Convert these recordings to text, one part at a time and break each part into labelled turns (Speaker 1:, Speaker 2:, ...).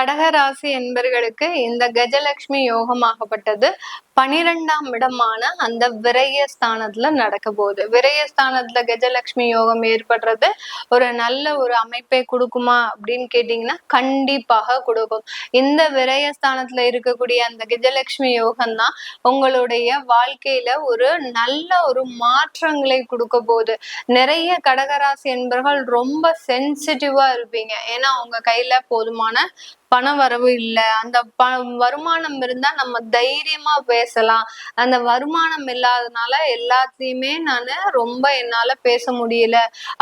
Speaker 1: கடகராசி என்பர்களுக்கு இந்த கஜலட்சுமி யோகமாகப்பட்டது பனிரெண்டாம் இடமான அந்த விரயஸ்தானத்துல நடக்க போகுது விரயஸ்தானத்துல கஜலட்சுமி யோகம் ஏற்படுறது ஒரு நல்ல ஒரு அமைப்பை கொடுக்குமா அப்படின்னு கேட்டீங்கன்னா கண்டிப்பாக கொடுக்கும். இந்த விரயஸ்தானத்துல இருக்கக்கூடிய அந்த கஜலட்சுமி யோகம் தான் உங்களுடைய வாழ்க்கையில ஒரு நல்ல ஒரு மாற்றங்களை கொடுக்க போகுது. நிறைய கடகராசி என்பர்கள் ரொம்ப சென்சிட்டிவா இருப்பீங்க. ஏன்னா உங்க கையில போதுமான பண வரவு இல்லை அந்த ப வருமானம் இருந்தா நம்ம தைரியமா பேசலாம். அந்த வருமானம் இல்லாதனால எல்லாத்தையுமே நான் ரொம்ப என்னால பேச முடியல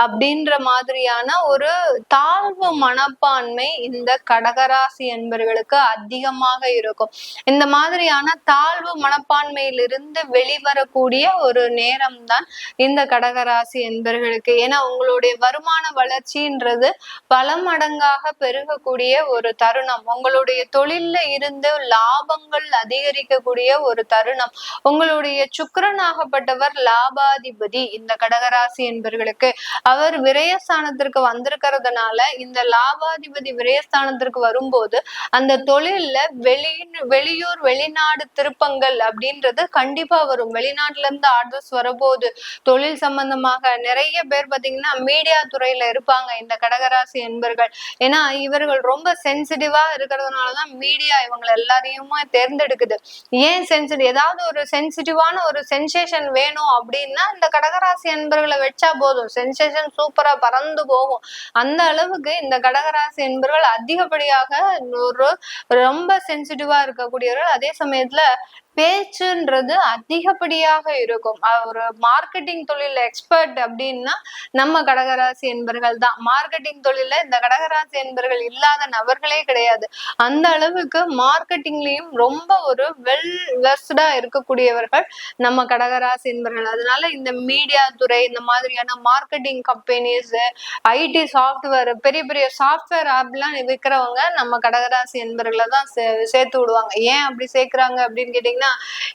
Speaker 1: அப்படின்ற மாதிரியான ஒரு தாழ்வு மனப்பான்மை இந்த கடகராசி என்பவர்களுக்கு அதிகமாக இருக்கும். இந்த மாதிரியான தாழ்வு மனப்பான்மையிலிருந்து வெளிவரக்கூடிய ஒரு நேரம் தான் இந்த கடகராசி என்பவர்களுக்கு ஏன்னா உங்களுடைய வருமான வளர்ச்சின்றது பல மடங்காக பெருகக்கூடிய ஒரு தரு தருணம். உங்களுடைய தொழில்ல இருந்து லாபங்கள் அதிகரிக்கக்கூடிய ஒரு தருணம். உங்களுடைய சுக்கரனாகப்பட்டவர் லாபாதிபதி. இந்த கடகராசி என்பவர்களுக்கு அவர் விரயஸ்தானத்திற்கு வந்திருக்கிறதுனால இந்த லாபாதிபதி விரயஸ்தானத்திற்கு வரும்போது அந்த தொழில்ல வெளி வெளியூர் வெளிநாடு திருப்பங்கள் அப்படின்றது கண்டிப்பா வரும். வெளிநாட்டுல இருந்து ஆர்டர்ஸ் வரபோது தொழில் சம்பந்தமாக நிறைய பேர் பாத்தீங்கன்னா மீடியா துறையில இருப்பாங்க இந்த கடகராசி என்பர்கள். ஏன்னா இவர்கள் ரொம்ப சென்சிட்டிவ் சென்சிட்டிவா இருக்கிறதுனாலதான் மீடியா இவங்களை எல்லாரையுமே தேர்ந்தெடுக்குது. ஏன் சென்சிட்டிவ் ஏதாவது ஒரு சென்சிட்டிவான ஒரு சென்சேஷன் வேணும் அப்படின்னா இந்த கடகராசி என்பர்களை வச்சா போதும். சென்சேஷன் சூப்பரா பறந்து போகும். அந்த அளவுக்கு இந்த கடகராசி என்பர்கள் அதிகப்படியாக ஒரு ரொம்ப சென்சிட்டிவா இருக்கக்கூடியவர்கள். அதே சமயத்துல பேச்சுன்றது அதிகப்படியாக இருக்கும். ஒரு மார்க்கெட்டிங் தொழில் எக்ஸ்பர்ட் அப்படின்னா நம்ம கடகராசி என்பர்கள் தான். மார்க்கெட்டிங் தொழில இந்த கடகராசி என்பர்கள் இல்லாத நபர்களே கிடையாது. அந்த அளவுக்கு மார்க்கெட்டிங்லயும் ரொம்ப ஒரு வெல் வெஸ்டா இருக்கக்கூடியவர்கள் நம்ம கடகராசி என்பர்கள். அதனால இந்த மீடியா துறை இந்த மாதிரியான மார்க்கெட்டிங் கம்பெனிஸ் ஐடி சாஃப்ட்வேர் பெரிய பெரிய சாஃப்ட்வேர் ஆப்லாம் விற்கிறவங்க நம்ம கடகராசி என்பர்களை தான் சேர்த்து விடுவாங்க. ஏன் அப்படி சேர்க்கிறாங்க அப்படின்னு கேட்டீங்கன்னா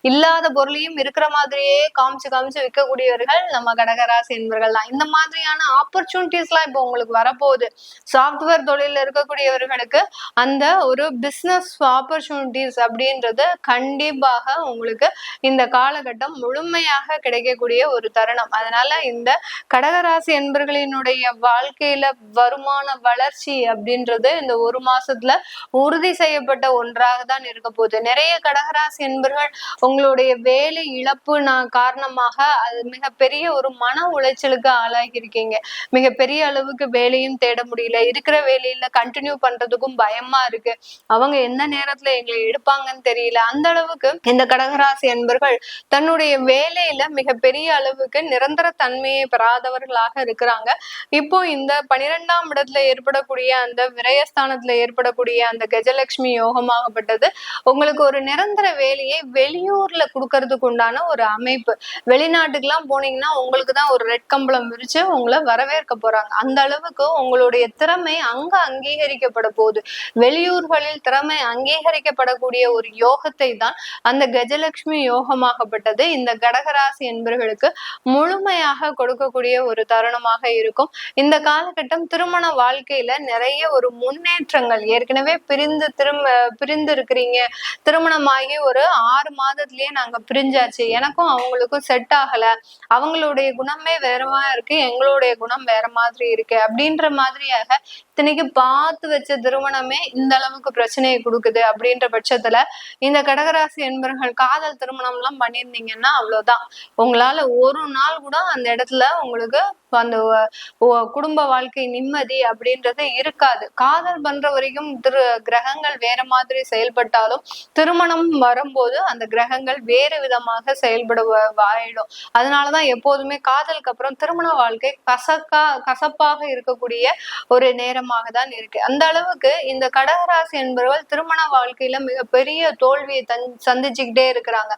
Speaker 1: இல்லாத பொருளையும் இருக்கிற மாதிரியே காமிச்சு காமிச்சு விற்கக்கூடியவர்கள் நம்ம கடகராசி என்பர்கள் தான். இந்த மாதிரியான ஆப்பர்ச்சுனிட்டிஸ் எல்லாம் இப்போ உங்களுக்கு வரப்போகுது. சாஃப்ட்வேர் தொழில இருக்கக்கூடியவர்களுக்கு அந்த ஒரு பிசினஸ் ஆப்பர்ச்சுனிட்டிஸ் அப்படின்றது கண்டிப்பாக உங்களுக்கு இந்த காலகட்டம் முழுமையாக கிடைக்கக்கூடிய ஒரு தருணம். அதனால இந்த கடகராசி என்பர்களினுடைய வாழ்க்கையில வருமான வளர்ச்சி அப்படின்றது இந்த ஒரு மாசத்துல உறுதி செய்யப்பட்ட ஒன்றாக தான் இருக்க போகுது. நிறைய கடகராசி என்பர்கள் உங்களுடைய வேலை இழப்பு நான் காரணமாக அது மிகப்பெரிய ஒரு மன உளைச்சலுக்கு ஆளாகி இருக்கீங்க மிகப்பெரிய அளவுக்கு வேலையும் தேட முடியல. இருக்கிற வேலையில கண்டினியூ பண்றதுக்கும் பயமா இருக்கு. அவங்க எந்த நேரத்துல எங்களை எடுப்பாங்கன்னு தெரியல. அந்த அளவுக்கு இந்த கடகராசி என்பர்கள் தன்னுடைய வேலையில மிகப்பெரிய அளவுக்கு நிரந்தர தன்மையை பெறாதவர்களாக இருக்கிறாங்க. இப்போ இந்த பனிரெண்டாம் இடத்துல ஏற்படக்கூடிய அந்த விரயஸ்தானத்துல ஏற்படக்கூடிய அந்த கஜலட்சுமி யோகமாகப்பட்டது உங்களுக்கு ஒரு நிரந்தர வேலையை வெளியூர்ல கொடுக்கறதுக்கு உண்டான ஒரு அமைப்பு. வெளிநாட்டுக்கு எல்லாம் போனீங்கன்னா உங்களுக்கு தான் ஒரு ரெட் கம்பளம் விரிச்சு உங்களை வரவேற்க போறாங்க. அந்த அளவுக்கு உங்களுடைய திறமை அங்க அங்கீகரிக்கப்பட போகுது. வெளியூர்களில் திறமை அங்கீகரிக்கப்படக்கூடிய ஒரு யோகத்தை தான் அந்த கஜலட்சுமி யோகமாகப்பட்டது. இந்த கடகராசி என்பர்களுக்கு முழுமையாக கொடுக்கக்கூடிய ஒரு தருணமாக இருக்கும். இந்த காலகட்டம் திருமண வாழ்க்கையில நிறைய ஒரு முன்னேற்றங்கள். ஏற்கனவே பிரிந்து திரும்ப பிரிந்து இருக்கிறீங்க திருமணமாகி ஒரு ஆறு மாதத்துலயே நாங்க பிரிஞ்சாச்சு. எனக்கும் அவங்களுக்கும் செட் ஆகல. அவங்களுடைய குணமே வேறமா இருக்கு. எங்களுடைய குணம் வேற மாதிரி இருக்கு. அப்படின்ற மாதிரியாக இத்தனைக்கு பார்த்து வச்ச திருமணமே இந்த அளவுக்கு பிரச்சனையை கொடுக்குது அப்படின்ற பட்சத்துல இந்த கடகராசி என்பர்கள் காதல் திருமணம் எல்லாம் பண்ணியிருந்தீங்கன்னா அவ்வளவுதான். உங்களால ஒரு நாள் கூட அந்த இடத்துல உங்களுக்கு அந்த குடும்ப வாழ்க்கை நிம்மதி அப்படின்றது இருக்காது. காதல் பண்ற வரைக்கும் திரு கிரகங்கள் வேற மாதிரி செயல்பட்டாலும் திருமணம் வரும்போது அந்த கிரகங்கள் வேறு விதமாக செயல்பட வாயிடும். அதனாலதான் எப்போதுமே காதலுக்கு அப்புறம் திருமண வாழ்க்கை கசக்கா கசப்பாக இருக்கக்கூடிய ஒரு நேரம் காலமாக தான் இருக்கு. அந்த அளவுக்கு இந்த கடகராசி என்பவர்கள் திருமண வாழ்க்கையில மிகப்பெரிய தோல்வியை தன் சந்திச்சுக்கிட்டே இருக்கிறாங்க.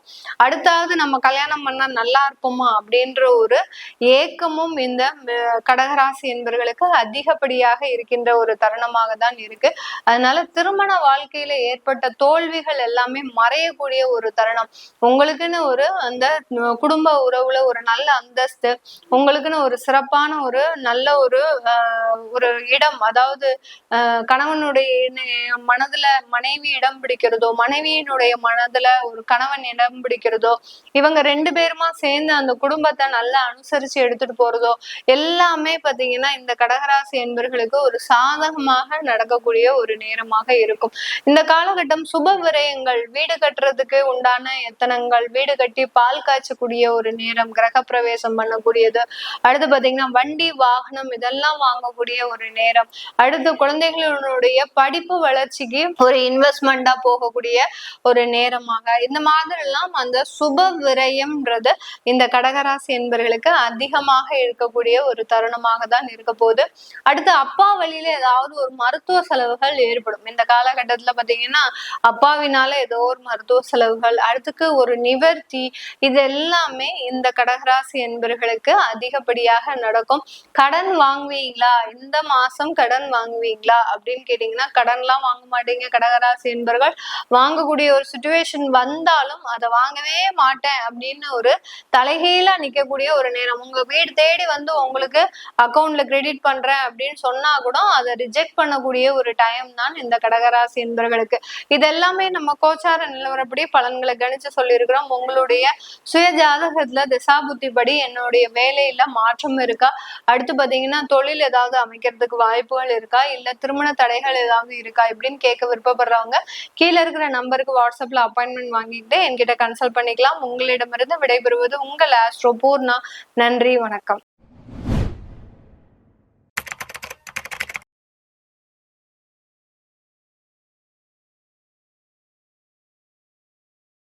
Speaker 1: அடுத்தாவது நம்ம கல்யாணம் பண்ணா நல்லா இருப்போமா அப்படின்ற ஒரு ஏக்கமும் இந்த கடகராசி என்பவர்களுக்கு அதிகப்படியாக இருக்கின்ற ஒரு தருணமாக தான் இருக்கு. அதனால திருமண வாழ்க்கையில ஏற்பட்ட தோல்விகள் எல்லாமே மறையக்கூடிய ஒரு தருணம். உங்களுக்குன்னு ஒரு அந்த குடும்ப உறவுல ஒரு நல்ல அந்தஸ்து உங்களுக்குன்னு ஒரு சிறப்பான ஒரு நல்ல ஒரு ஒரு இடம் அதாவது ஆஹ் கணவனுடைய மனதுல மனைவி இடம் பிடிக்கிறதோ மனைவியினுடைய மனதுல ஒரு கணவன் இடம் பிடிக்கிறதோ இவங்க ரெண்டு பேருமா சேர்ந்து அந்த குடும்பத்தை நல்லா அனுசரிச்சு எடுத்துட்டு போறதோ எல்லாமே பாத்தீங்கன்னா இந்த கடகராசி என்பர்களுக்கு ஒரு சாதகமாக நடக்கக்கூடிய ஒரு நேரமாக இருக்கும். இந்த காலகட்டம் சுப விரயங்கள் வீடு கட்டுறதுக்கு உண்டான எத்தனங்கள் வீடு கட்டி பால் காய்ச்சக்கூடிய ஒரு நேரம் கிரக பிரவேசம் பண்ணக்கூடியது அடுத்து பாத்தீங்கன்னா வண்டி வாகனம் இதெல்லாம் வாங்கக்கூடிய ஒரு நேரம் அடுத்து குழந்தைகளுடைய படிப்பு வளர்ச்சிக்கு ஒரு இன்வெஸ்ட்மெண்டா போகக்கூடிய ஒரு நேரமாக. இந்த மாதிரி எல்லாம் அந்த சுப விரயம்ன்றது இந்த கடகராசி என்பர்களுக்கு அதிகமாக இருக்கக்கூடிய ஒரு தருணமாக தான் இருக்க போகுது. அடுத்து அப்பா வழியில ஏதாவது ஒரு மருத்துவ செலவுகள் ஏற்படும். இந்த காலகட்டத்துல பாத்தீங்கன்னா அப்பாவினால ஏதோ ஒரு மருத்துவ செலவுகள் அடுத்துக்கு ஒரு நிவர்த்தி இது எல்லாமே இந்த கடகராசி என்பர்களுக்கு அதிகப்படியாக நடக்கும். கடன் வாங்குவீங்களா? இந்த மாசம் கடன் கடன் வாங்குவீங்களா அப்படின்னு கேட்டீங்கன்னா கடன்லாம் வாங்க மாட்டீங்க. கடகராசி என்பவர்கள் வாங்கக்கூடிய ஒரு சுச்சுவேஷன் வந்தாலும் அதை வாங்கவே மாட்டேன் அப்படின்னு ஒரு தலைகீழா நிக்கக்கூடிய ஒரு நேரம். உங்க வீடு தேடி வந்து உங்களுக்கு அக்கௌண்ட்ல கிரெடிட் பண்றேன் அப்படின்னு சொன்னா கூட அதை ரிஜெக்ட் பண்ணக்கூடிய ஒரு டைம் தான் இந்த கடகராசி என்பவர்களுக்கு இது எல்லாமே நம்ம கோச்சார நிலவரப்படி பலன்களை கணிச்சு சொல்லியிருக்கிறோம். உங்களுடைய சுய ஜாதகத்துல திசாபுத்தி படி என்னுடைய வேலையில மாற்றம் இருக்கா? அடுத்து பாத்தீங்கன்னா தொழில் ஏதாவது அமைக்கிறதுக்கு வாய்ப்பு தடைகள் இருக்கா? இல்ல திருமண தடைகள் ஏதாவது இருக்கா? இப்படின்னு கேட்க விருப்பப்படுறவங்க கீழே இருக்கிற நம்பருக்கு வாட்ஸ்அப்ல அப்பாயின்மெண்ட் வாங்கிட்டு என்கிட்ட கன்சல்ட் பண்ணிக்கலாம். உங்களிடமிருந்து விடைபெறுவது உங்கள் ஆஸ்ட்ரோ பூர்ணா. நன்றி வணக்கம்.